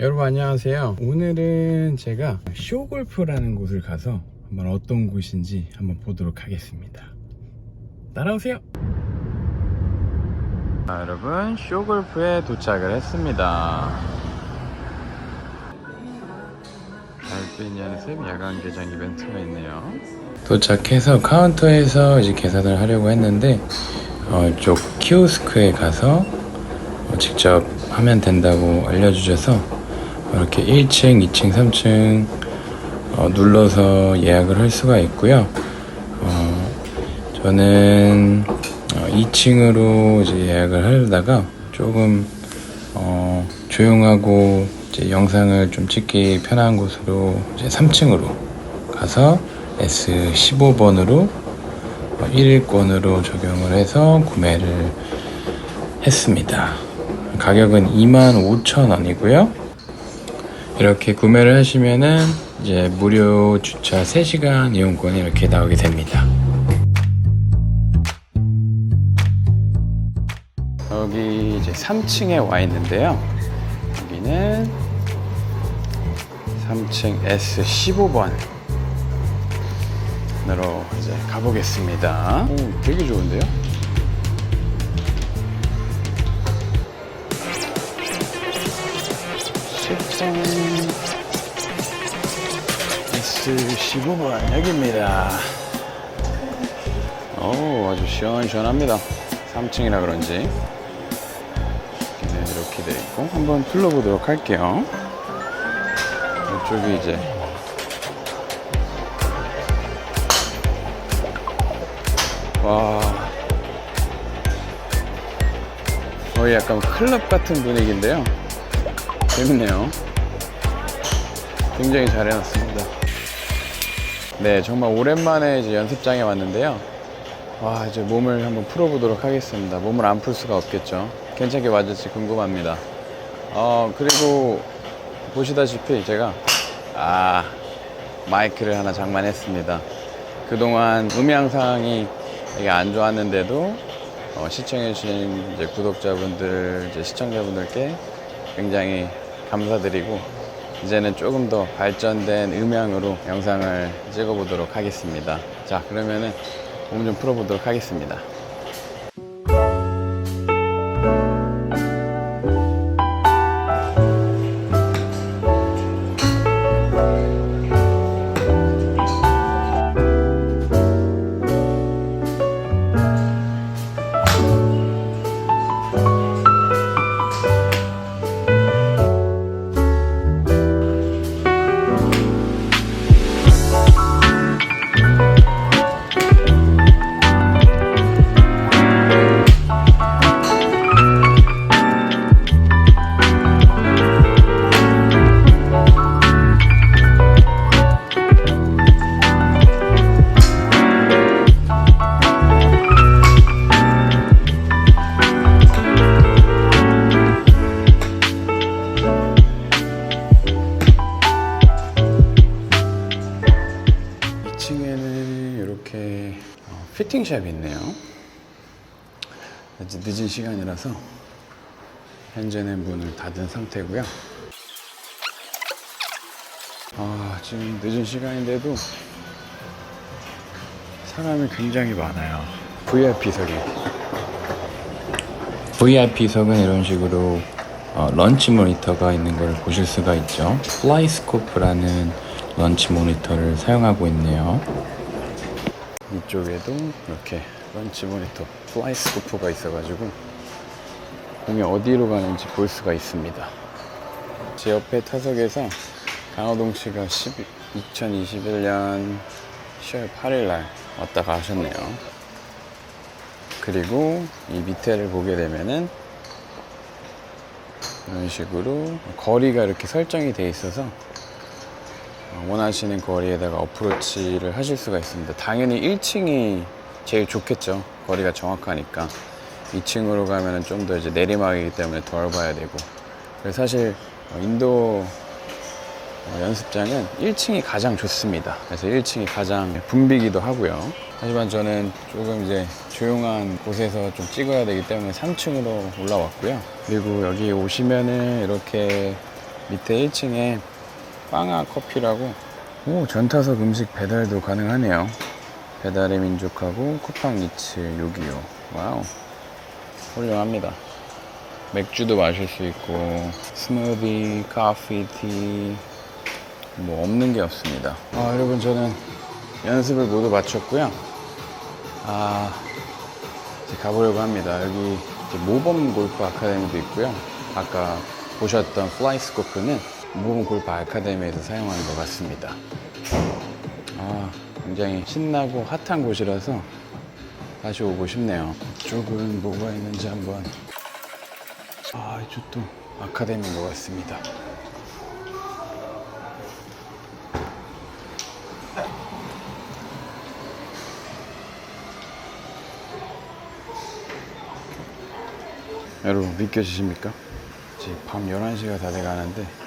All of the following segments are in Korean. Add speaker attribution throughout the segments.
Speaker 1: 여러분 안녕하세요. 오늘은 제가 쇼골프라는 곳을 가서 한번 어떤 곳인지 한번 보도록 하겠습니다. 따라오세요. 자, 여러분 쇼골프에 도착을 했습니다. 달빛 연습 야간 개장 이벤트가 있네요. 도착해서 카운터에서 이제 계산을 하려고 했는데 어, 이쪽 키오스크에 가서 어, 직접 하면 된다고 알려주셔서 이렇게 1층, 2층, 3층 어, 눌러서 예약을 할 수가 있고요. 어, 저는 2층으로 이제 예약을 하려다가 조금 어, 조용하고 이제 영상을 좀 찍기 편한 곳으로 이제 3층으로 가서 S15번으로 1일권으로 적용을 해서 구매를 했습니다. 가격은 25,000원이고요. 이렇게 구매를 하시면은 이제 무료 주차 3시간 이용권이 이렇게 나오게 됩니다. 여기 이제 3층에 와 있는데요. 여기는 3층 S15번 으로 이제 가보겠습니다. 오, 되게 좋은데요? S15번 여기입니다. 오, 아주 시원시원합니다. 3층이라 그런지. 이렇게 돼 있고, 한번 둘러보도록 할게요. 이쪽이 이제 와 거의 약간 클럽 같은 분위기인데요 재밌네요 굉장히 잘 해놨습니다 네 정말 오랜만에 이제 연습장에 왔는데요. 와 이제 몸을 한번 풀어보도록 하겠습니다. 몸을 안 풀 수가 없겠죠. 괜찮게 맞을지 궁금합니다. 어 그리고 보시다시피 제가 아 마이크를 하나 장만했습니다. 그동안 음향상이 되게 안 좋았는데도 어, 시청해주신 구독자분들, 시청자분들께 굉장히 감사드리고 이제는 조금 더 발전된 음향으로 영상을 찍어보도록 하겠습니다. 자, 그러면은 몸 좀 풀어보도록 하겠습니다. 어, 피팅샵이 있네요. 아직 늦은 시간이라서 현재는 문을 닫은 상태고요. 아, 지금 늦은 시간인데도 사람이 굉장히 많아요. VIP석이. VIP석은 이런 식으로 어, 런치 모니터가 있는 걸 보실 수가 있죠. 플라이스코프라는 런치 모니터를 사용하고 있네요. 이쪽에도 이렇게 런치 모니터 플라이스 코프가 있어가지고 공이 어디로 가는지 볼 수가 있습니다. 제 옆에 타석에서 강호동 씨가 12, 2021년 10월 8일 날 왔다 가셨네요. 그리고 이 밑에를 보게 되면은 이런 식으로 거리가 이렇게 설정이 돼 있어서 어, 원하시는 거리에다가 어프로치를 하실 수가 있습니다. 당연히 1층이 제일 좋겠죠. 거리가 정확하니까. 2층으로 가면은 좀더 이제 내리막이기 때문에 덜 봐야 되고. 그래서 사실 어, 인도 어, 연습장은 1층이 가장 좋습니다. 그래서 1층이 가장 붐비기도 하고요. 하지만 저는 조금 이제 조용한 곳에서 좀 찍어야 되기 때문에 3층으로 올라왔고요. 그리고 여기 오시면은 이렇게 밑에 1층에 빵아 커피라고 오 전타석 음식 배달도 가능하네요 배달의 민족하고 쿠팡 이츠 요기요 와우 훌륭합니다 맥주도 마실 수 있고 스무디, 커피, 티 뭐 없는 게 없습니다. 아, 여러분 저는 연습을 모두 마쳤고요. 아, 이제 가보려고 합니다. 여기 모범 골프 아카데미도 있고요. 아까 보셨던 플라이 스코프는 모범 골프 아카데미에서 사용하는 것 같습니다. 아, 굉장히 신나고 핫한 곳이라서 다시 오고 싶네요. 이쪽은 뭐가 있는지 한번. 아, 이쪽도 아카데미인 것 같습니다. 여러분 믿겨지십니까? 지금 밤 11시가 다 돼가는데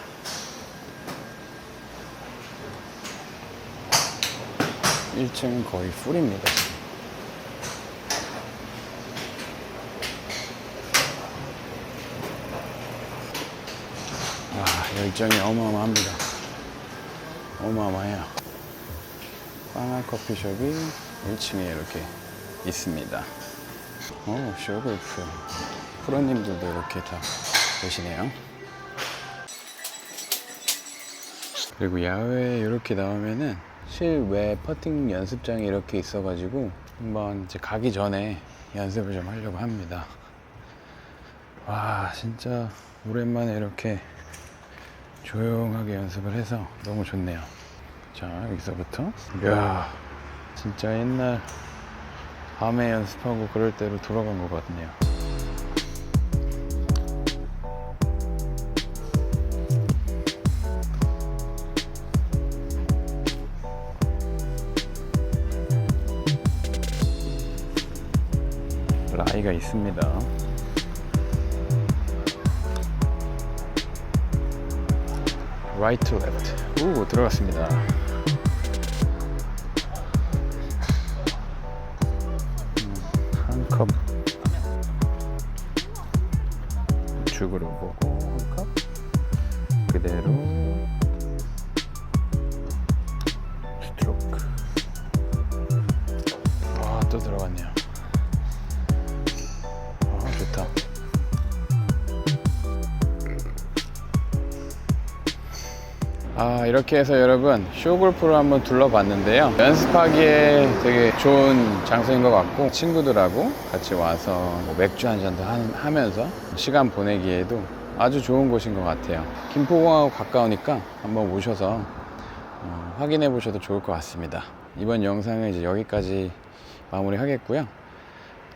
Speaker 1: 일층은 거의 풀입니다. 와 열정이 어마어마합니다. 어마어마해요. 빵아 커피숍이 1층에 이렇게 있습니다. 오, 쇼골프. 프로님들도 이렇게 다 계시네요. 그리고 야외에 이렇게 나오면은 실외 퍼팅 연습장이 이렇게 있어가지고 한번 이제 가기 전에 연습을 좀 하려고 합니다. 와, 진짜 오랜만에 이렇게 조용하게 연습을 해서 너무 좋네요. 자, 여기서부터. 이야, 진짜 옛날 밤에 연습하고 그럴 때로 돌아간 것 같네요. 라이가 있습니다. right to 들어갔습니다. 음, 한 컵. 우측으로 보고 한 컵. 그대로 스트로크. 와, 또 들어갔네요. 아, 이렇게 해서 여러분, 쇼골프를 한번 둘러봤는데요. 연습하기에 되게 좋은 장소인 것 같고, 친구들하고 같이 와서 뭐 맥주 한 잔도 하- 하면서 시간 보내기에도 아주 좋은 곳인 것 같아요. 김포공항하고 가까우니까 한번 오셔서 어, 확인해 보셔도 좋을 것 같습니다. 이번 영상은 이제 여기까지 마무리 하겠고요.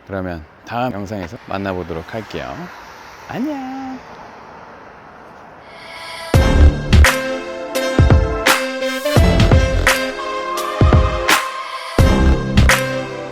Speaker 1: 그러면 다음 영상에서 만나보도록 할게요. 안녕!